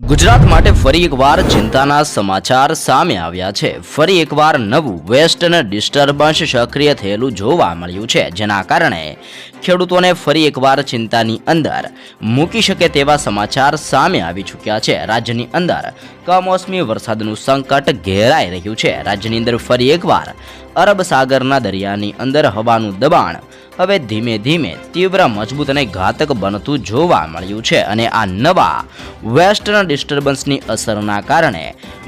ગુજરાત માટે ફરી એકવાર ચિંતાના સમાચાર સામે આવ્યા છે. ફરી એકવાર નવું વેસ્ટર્ન ડિસ્ટર્બન્સ સક્રિય થયેલું જોવા મળ્યું છે, જેના કારણે ખેડૂતોને ફરી એકવાર ચિંતાની અંદર મૂકી શકે તેવા સમાચાર સામે આવી ચૂક્યા છે. રાજ્યની અંદર કમોસમી વરસાદનું સંકટ ઘેરાઈ રહ્યું છે. રાજ્યની અંદર ફરી એકવાર અરબ સાગરના દરિયાની અંદર હવાનું દબાણ. હવે ધીમે ધીમે તીવ્ર મજબૂત અને ઘાતક બનતું જોવા મળ્યું છે અને આ નવા વેસ્ટર્ન ડિસ્ટર્બન્સની અસરના કારણે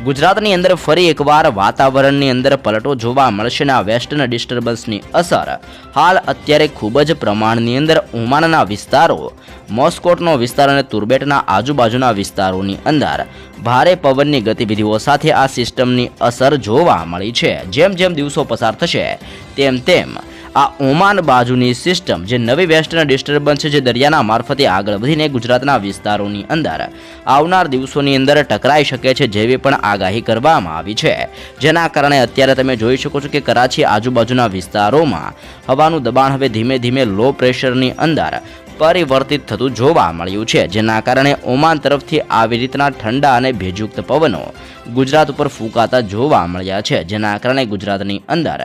ગુજરાતની અંદર ફરી એકવાર વાતાવરણની અંદર પલટો જોવા મળશે અને આ વેસ્ટર્ન ડિસ્ટર્બન્સની અસર હાલ અત્યારે ખૂબ જ પ્રમાણની અંદર ઓમાનના વિસ્તારો, મોસ્કોટનો વિસ્તાર અને તુર્બેટના આજુબાજુના વિસ્તારોની અંદર ભારે પવનની ગતિવિધિઓ સાથે આ સિસ્ટમની અસર જોવા મળી છે. જેમ જેમ દિવસો પસાર થશે. તેમ તેમ, આ ઓમાન બાજુની સિસ્ટમ જે નવી વેસ્ટર્ન ડિસ્ટર્બન્સ છે જે દરિયાના મારફતે આગળ વધીને ગુજરાતના વિસ્તારોની અંદર આવનાર દિવસોની અંદર ટકરાઈ શકે છે જેવી પણ આગાહી કરવામાં આવી છે. જેના કારણે અત્યારે તમે જોઈ શકો છો કે કરાચી આજુબાજુના વિસ્તારોમાં હવાનું દબાણ હવે ધીમે ધીમે લો પ્રેશરની અંદર પરિવર્તિત થતું જોવા મળ્યું છે, જેના કારણે ઓમાન તરફથી આવી રીતના ઠંડા અને ભેજયુક્ત પવનો ગુજરાત ઉપર ફૂંકાતા જોવા મળ્યા છે, જેના કારણે ગુજરાતની અંદર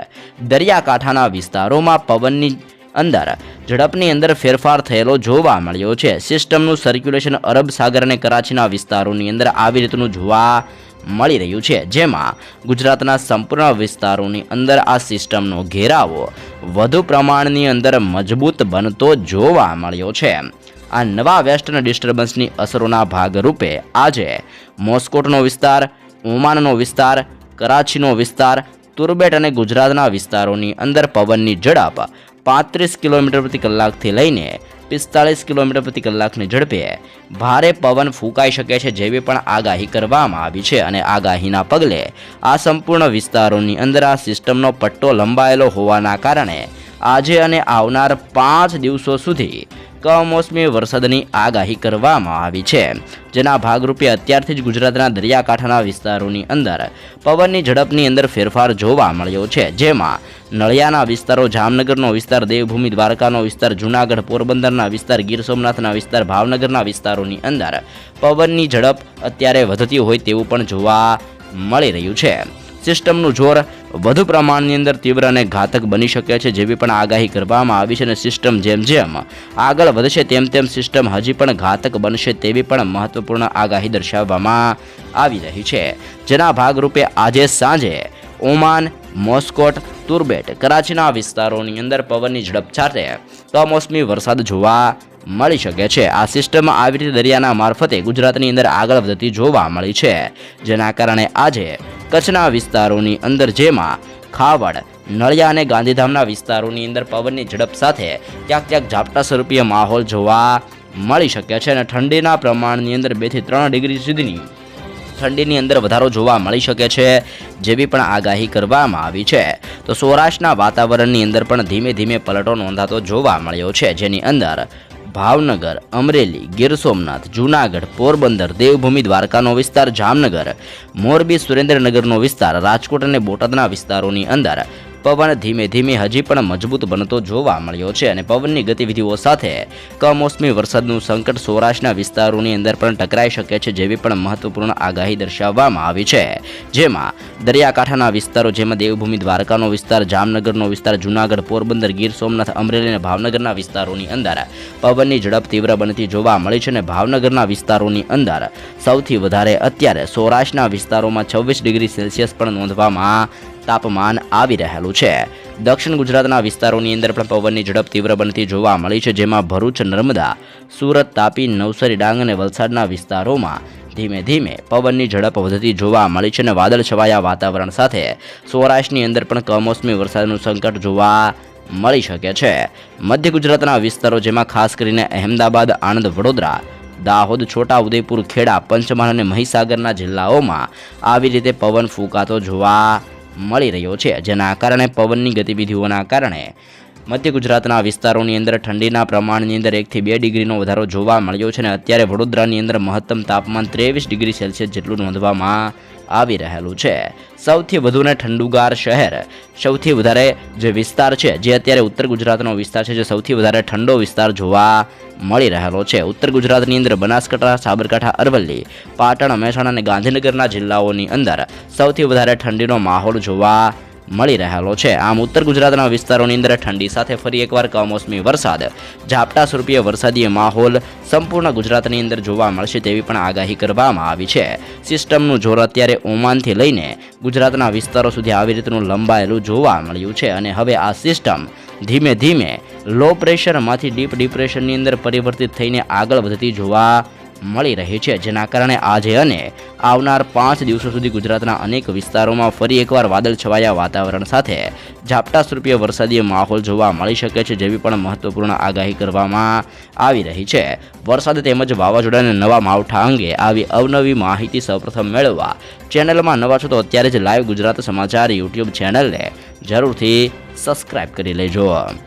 દરિયાકાંઠાના વિસ્તારોમાં પવનની અંદર ઝડપની અંદર ફેરફાર થયેલો જોવા મળ્યો છે. સિસ્ટમનું સર્ક્યુલેશન અરબ સાગર અને કરાચીના વિસ્તારોની અંદર આવી રીતનું જોવા મળી રહ્યું છે. જેમાં ગુજરાતના સંપૂર્ણ વિસ્તારોની અંદર આ સિસ્ટમનો ઘેરાવો વધુ પ્રમાણની અંદર મજબૂત બનતો જોવા મળ્યો છે. આ નવા વેસ્ટર્ન ડિસ્ટર્બન્સની અસરોના ભાગરૂપે આજે મોસ્કોટનો વિસ્તાર, ઓમાનનો વિસ્તાર, કરાચીનો વિસ્તાર, તુર્બેટ અને ગુજરાતના વિસ્તારોની અંદર પવનની ઝડપ પાંત્રીસ કિલોમીટર પ્રતિ કલાકથી લઈને પિસ્તાળીસ કિલોમીટર પ્રતિ કલાકની ઝડપે ભારે પવન ફૂંકાઈ શકે છે જેવી પણ આગાહી કરવામાં આવી છે અને આગાહીના પગલે આ સંપૂર્ણ વિસ્તારોની અંદર આ સિસ્ટમનો પટ્ટો લંબાયેલો હોવાના કારણે આજે અને આવનાર પાંચ દિવસો સુધી કમોસમી વરસાદની આગાહી કરવામાં આવી છે. જેના ભાગરૂપે અત્યારથી જ ગુજરાતના દરિયાકાંઠાના વિસ્તારોની અંદર પવનની ઝડપની અંદર ફેરફાર જોવા મળ્યો છે. જેમાં નળિયાના વિસ્તારો, જામનગરનો વિસ્તાર, દેવભૂમિ, દ્વારકાનો વિસ્તાર, જૂનાગઢ, પોરબંદરના વિસ્તાર, ગીર સોમનાથના વિસ્તાર, ભાવનગરના વિસ્તારોની અંદર પવનની ઝડપ અત્યારે વધતી હોય તેવું પણ જોવા મળી રહ્યું છે. સિસ્ટમનું જોર વધુ પ્રમાણની અંદર તીવ્ર અને ઘાતક બની શકે છે, જેવી પણ આગાહી કરવામાં આવી છે અને સિસ્ટમ જેમ જેમ આગળ વધશે તેમ તેમ સિસ્ટમ હજી પણ ઘાતક બનશે તેવી પણ મહત્વપૂર્ણ આગાહી દર્શાવવામાં આવી રહી છે. જેના ભાગરૂપે આજે સાંજે ઓમાન, મોસ્કોટ, તુર્બેટ, કરાચીના વિસ્તારોની અંદર પવનની ઝડપ સાથે કમોસમી વરસાદ જોવા મળી શકે છે. આ સિસ્ટમ આવી રીતે દરિયાના મારફતે ગુજરાતની અંદર આગળ વધતી જોવા મળી છે, જેના કારણે આજે કચ્છના વિસ્તારોની અંદર જેમાં ખાવડ, નળિયા અને ગાંધીધામના વિસ્તારોની અંદર પવનની ઝડપ સાથે ક્યાંક ક્યાંક ઝાપટા સ્વરૂપીય માહોલ જોવા મળી શકે છે અને ઠંડીના પ્રમાણની અંદર બેથી ત્રણ ડિગ્રી સુધીની ઠંડીની અંદર વધારો જોવા મળી શકે છે, જેવી પણ આગાહી કરવામાં આવી છે. તો સૌરાષ્ટ્રના વાતાવરણની અંદર પણ ધીમે ધીમે પલટો નોંધાતો જોવા મળ્યો છે, જેની અંદર ભાવનગર, અમરેલી, ગીર સોમનાથ, જૂનાગઢ, પોરબંદર, દેવભૂમિ, દ્વારકાનો વિસ્તાર, જામનગર, મોરબી, સુરેન્દ્રનગરનો વિસ્તાર, રાજકોટ અને બોટાદના વિસ્તારોની અંદર પવન ધીમે ધીમે હજી પણ મજબૂત બનતો જોવા મળ્યો છે અને પવનની ગતિવિધિઓ સાથે કમોસમી વરસાદનું સંકટ સૌરાષ્ટ્રના વિસ્તારોની અંદર પણ ટકરાઈ શકે છે જેવી પણ મહત્વપૂર્ણ આગાહી દર્શાવવામાં આવી છે. જેમાં દરિયાકાંઠાના વિસ્તારો જેમાં દેવભૂમિ દ્વારકાનો વિસ્તાર, જામનગરનો વિસ્તાર, જૂનાગઢ, પોરબંદર, ગીર સોમનાથ, અમરેલી અને ભાવનગરના વિસ્તારોની અંદર પવનની ઝડપ તીવ્ર બનતી જોવા મળી છે અને ભાવનગરના વિસ્તારોની અંદર સૌથી વધારે અત્યારે સૌરાષ્ટ્રના વિસ્તારોમાં છવ્વીસ ડિગ્રી સેલ્સિયસ પણ નોંધવામાં તાપમાન આવી રહેલું છે. દક્ષિણ ગુજરાતના વિસ્તારોની અંદર પણ પવનની ઝડપ તીવ્ર બનતી જોવા મળી છે, જેમાં ભરૂચ, નર્મદા, સુરત, તાપી, નવસારી, ડાંગ અને વલસાડના વિસ્તારોમાં ધીમે ધીમે પવનની ઝડપ વધતી જોવા મળી છે અને વાદળ છવાયા વાતાવરણ સાથે સૌરાષ્ટ્રની અંદર પણ કમોસમી વરસાદનું સંકટ જોવા મળી શકે છે. મધ્ય ગુજરાતના વિસ્તારો, જેમાં ખાસ કરીને અહેમદાબાદ, આણંદ, વડોદરા, દાહોદ છોટા ઉદેપુર ખેડા, પંચમહાલ અને મહીસાગરના જિલ્લાઓમાં આવી રીતે પવન ફૂંકાતો જોવા મળી રહ્યો છે જેના કારણે પવનની ગતિવિધિઓના કારણે મધ્ય ગુજરાતના વિસ્તારોની અંદર ઠંડીના પ્રમાણની અંદર એકથી બે ડિગ્રીનો વધારો જોવા મળ્યો છે અને અત્યારે વડોદરાની અંદર મહત્તમ તાપમાન ત્રેવીસ ડિગ્રી સેલ્સિયસ જેટલું નોંધવામાં આવી રહેલું છે. સૌથી વધુને ઠંડુગાર શહેર, સૌથી વધારે જે વિસ્તાર છે, જે અત્યારે ઉત્તર ગુજરાતનો વિસ્તાર છે, જે સૌથી વધારે ઠંડો વિસ્તાર જોવા મળી રહેલો છે. ઉત્તર ગુજરાતની અંદર બનાસકાંઠા, સાબરકાંઠા, અરવલ્લી, પાટણ, મહેસાણા અને ગાંધીનગરના જિલ્લાઓની અંદર સૌથી વધારે ઠંડીનો માહોલ જોવા મળી રહેલો છે. આમ ઉત્તર ગુજરાતના વિસ્તારોની અંદર ઠંડી સાથે ફરી એકવાર કમોસમી વરસાદ. ઝાપટા સ્વરૂપીય વરસાદી માહોલ સંપૂર્ણ ગુજરાતની અંદર જોવા મળશે તેવી પણ આગાહી કરવામાં આવી છે. સિસ્ટમનું જોર અત્યારે ઓમાનથી લઈને ગુજરાતના વિસ્તારો સુધી આવી રીતનું લંબાયેલું જોવા મળ્યું છે અને હવે આ સિસ્ટમ ધીમે ધીમે લો પ્રેશરમાંથી ડીપ ડિપ્રેશનની અંદર પરિવર્તિત થઈને આગળ વધતી જોવા મળી રહી છે. જેના કારણે આજે અને આવનાર પાંચ દિવસો સુધી ગુજરાતના અનેક વિસ્તારોમાં ફરી એકવાર વાદળ છવાયા વાતાવરણ સાથે. ઝાપટા સ્વરૂપીય વરસાદી માહોલ જોવા મળી શકે છે જેવી પણ મહત્વપૂર્ણ આગાહી કરવામાં આવી રહી છે. વરસાદ તેમજ વાવાઝોડાના નવા માવઠા અંગે આવી અવનવી માહિતી સૌપ્રથમ મેળવવા ચેનલમાં નવા છો તો અત્યારે જ લાઈવ ગુજરાત સમાચાર યુટ્યુબ ચેનલને જરૂરથી સબસ્ક્રાઇબ કરી લેજો.